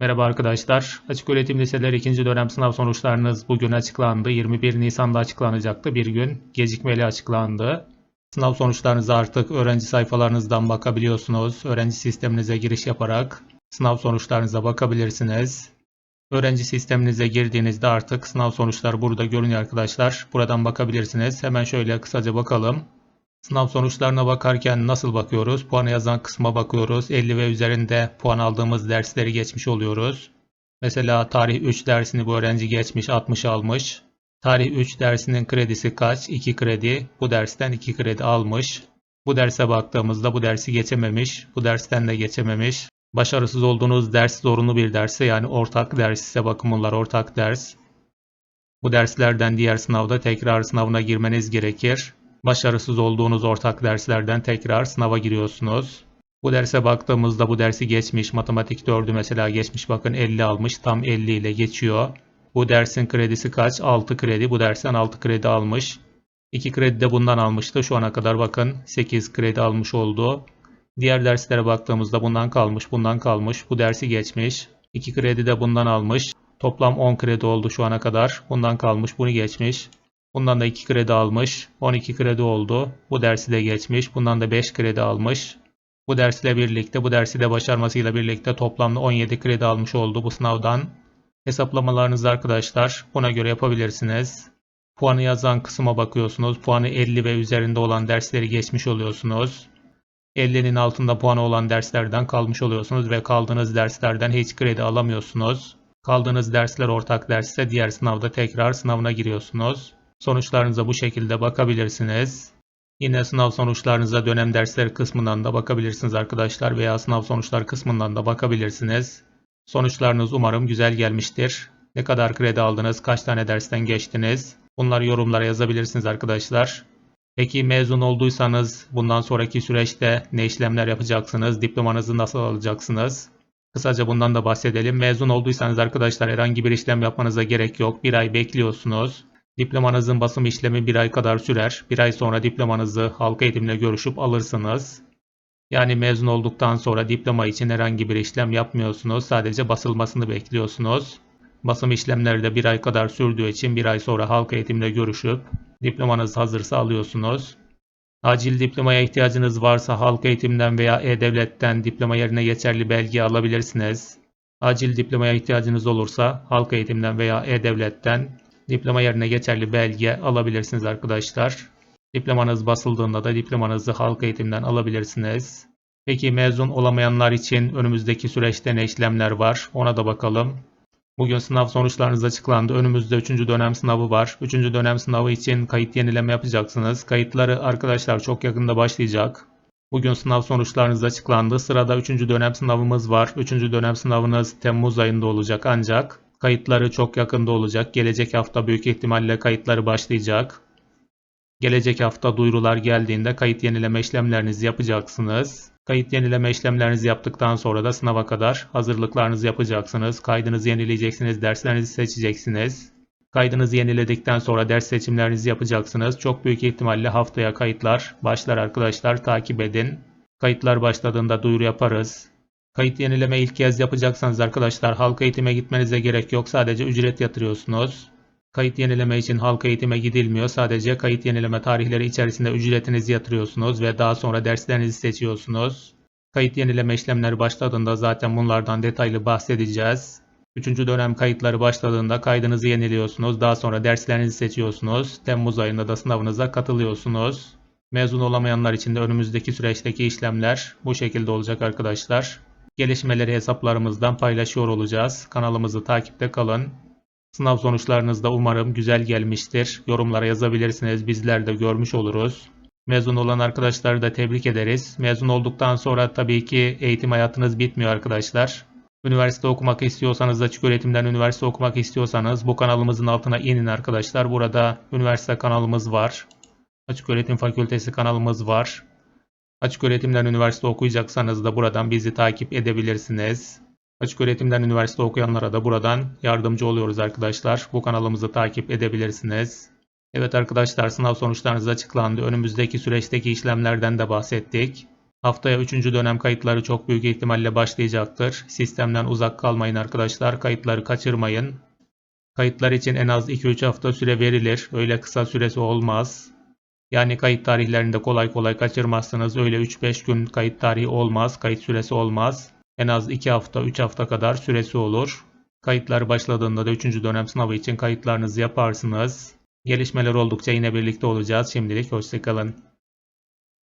Merhaba arkadaşlar. Açık öğretim liseleri 2. dönem sınav sonuçlarınız bugün açıklandı. 21 Nisan'da açıklanacaktı. Bir gün gecikmeli açıklandı. Sınav sonuçlarınıza artık öğrenci sayfalarınızdan bakabiliyorsunuz. Öğrenci sisteminize giriş yaparak sınav sonuçlarınıza bakabilirsiniz. Öğrenci sisteminize girdiğinizde artık sınav sonuçları burada görünüyor arkadaşlar. Buradan bakabilirsiniz. Hemen şöyle kısaca bakalım. Sınav sonuçlarına bakarken nasıl bakıyoruz? Puanı yazan kısma bakıyoruz. 50 ve üzerinde puan aldığımız dersleri geçmiş oluyoruz. Mesela tarih 3 dersini bu öğrenci geçmiş 60 almış. Tarih 3 dersinin kredisi kaç? 2 kredi. Bu dersten 2 kredi almış. Bu derse baktığımızda bu dersi geçememiş. Bu dersten de geçememiş. Başarısız olduğunuz ders zorunlu bir derse yani ortak ders ise bakın ortak ders. Bu derslerden diğer sınavda tekrar sınavına girmeniz gerekir. Başarısız olduğunuz ortak derslerden tekrar sınava giriyorsunuz. Bu derse baktığımızda bu dersi geçmiş. Matematik 4'ü mesela geçmiş bakın 50 almış. Tam 50 ile geçiyor. Bu dersin kredisi kaç? 6 kredi. Bu dersten 6 kredi almış. 2 kredi de bundan almıştı. Şu ana kadar bakın 8 kredi almış oldu. Diğer derslere baktığımızda bundan kalmış, bundan kalmış. Bu dersi geçmiş. 2 kredi de bundan almış. Toplam 10 kredi oldu şu ana kadar. Bundan kalmış, bunu geçmiş. Bundan da 2 kredi almış. 12 kredi oldu. Bu dersi de geçmiş. Bundan da 5 kredi almış. Bu dersle birlikte, bu dersi de başarmasıyla birlikte toplamda 17 kredi almış oldu bu sınavdan. Hesaplamalarınızı arkadaşlar buna göre yapabilirsiniz. Puanı yazan kısma bakıyorsunuz. Puanı 50 ve üzerinde olan dersleri geçmiş oluyorsunuz. 50'nin altında puanı olan derslerden kalmış oluyorsunuz ve kaldığınız derslerden hiç kredi alamıyorsunuz. Kaldığınız dersler ortak dersse diğer sınavda tekrar sınavına giriyorsunuz. Sonuçlarınıza bu şekilde bakabilirsiniz. Yine sınav sonuçlarınıza dönem dersleri kısmından da bakabilirsiniz arkadaşlar veya sınav sonuçlar kısmından da bakabilirsiniz. Sonuçlarınız umarım güzel gelmiştir. Ne kadar kredi aldınız, kaç tane dersten geçtiniz? Bunları yorumlara yazabilirsiniz arkadaşlar. Peki mezun olduysanız bundan sonraki süreçte ne işlemler yapacaksınız? Diplomanızı nasıl alacaksınız? Kısaca bundan da bahsedelim. Mezun olduysanız arkadaşlar herhangi bir işlem yapmanıza gerek yok. Bir ay bekliyorsunuz. Diplomanızın basım işlemi bir ay kadar sürer. Bir ay sonra diplomanızı halk eğitimle görüşüp alırsınız. Yani mezun olduktan sonra diploma için herhangi bir işlem yapmıyorsunuz. Sadece basılmasını bekliyorsunuz. Basım işlemleri de bir ay kadar sürdüğü için bir ay sonra halk eğitimle görüşüp diplomanız hazırsa alıyorsunuz. Acil diplomaya ihtiyacınız varsa halk eğitimden veya e-devletten diploma yerine geçerli belge alabilirsiniz. Acil diplomaya ihtiyacınız olursa halk eğitimden veya e-devletten diploma yerine geçerli belge alabilirsiniz arkadaşlar. Diplomanız basıldığında da diplomanızı halk eğitimden alabilirsiniz. Peki mezun olamayanlar için önümüzdeki süreçte ne işlemler var? Ona da bakalım. Bugün sınav sonuçlarınız açıklandı. Önümüzde 3. dönem sınavı var. 3. dönem sınavı için kayıt yenileme yapacaksınız. Kayıtları arkadaşlar çok yakında başlayacak. Bugün sınav sonuçlarınız açıklandı. Sırada 3. dönem sınavımız var. 3. dönem sınavınız Temmuz ayında olacak ancak kayıtları çok yakında olacak. Gelecek hafta büyük ihtimalle kayıtları başlayacak. Gelecek hafta duyurular geldiğinde kayıt yenileme işlemlerinizi yapacaksınız. Kayıt yenileme işlemlerinizi yaptıktan sonra da sınava kadar hazırlıklarınızı yapacaksınız. Kaydınızı yenileyeceksiniz, derslerinizi seçeceksiniz. Kaydınızı yeniledikten sonra ders seçimlerinizi yapacaksınız. Çok büyük ihtimalle haftaya kayıtlar başlar arkadaşlar. Takip edin. Kayıtlar başladığında duyuru yaparız. Kayıt yenileme ilk kez yapacaksanız arkadaşlar halk eğitime gitmenize gerek yok. Sadece ücret yatırıyorsunuz. Kayıt yenileme için halk eğitime gidilmiyor. Sadece kayıt yenileme tarihleri içerisinde ücretinizi yatırıyorsunuz ve daha sonra derslerinizi seçiyorsunuz. Kayıt yenileme işlemleri başladığında zaten bunlardan detaylı bahsedeceğiz. Üçüncü dönem kayıtları başladığında kaydınızı yeniliyorsunuz. Daha sonra derslerinizi seçiyorsunuz. Temmuz ayında da sınavınıza katılıyorsunuz. Mezun olamayanlar için de önümüzdeki süreçteki işlemler bu şekilde olacak arkadaşlar. Gelişmeleri hesaplarımızdan paylaşıyor olacağız. Kanalımızı takipte kalın. Sınav sonuçlarınız da umarım güzel gelmiştir. Yorumlara yazabilirsiniz. Bizler de görmüş oluruz. Mezun olan arkadaşları da tebrik ederiz. Mezun olduktan sonra tabii ki eğitim hayatınız bitmiyor arkadaşlar. Üniversite okumak istiyorsanız, açık öğretimden üniversite okumak istiyorsanız bu kanalımızın altına inin arkadaşlar. Burada üniversite kanalımız var. Açık öğretim fakültesi kanalımız var. Açık öğretimden üniversite okuyacaksanız da buradan bizi takip edebilirsiniz. Açık öğretimden üniversite okuyanlara da buradan yardımcı oluyoruz arkadaşlar. Bu kanalımızı takip edebilirsiniz. Evet arkadaşlar sınav sonuçlarınız açıklandı. Önümüzdeki süreçteki işlemlerden de bahsettik. Haftaya 3. dönem kayıtları çok büyük ihtimalle başlayacaktır. Sistemden uzak kalmayın arkadaşlar. Kayıtları kaçırmayın. Kayıtlar için en az 2-3 hafta süre verilir. Öyle kısa süresi olmaz. Yani kayıt tarihlerinde kolay kolay kaçırmazsınız. Öyle 3-5 gün kayıt tarihi olmaz. Kayıt süresi olmaz. En az 2 hafta 3 hafta kadar süresi olur. Kayıtlar başladığında da 3. dönem sınavı için kayıtlarınızı yaparsınız. Gelişmeler oldukça yine birlikte olacağız. Şimdilik hoşçakalın.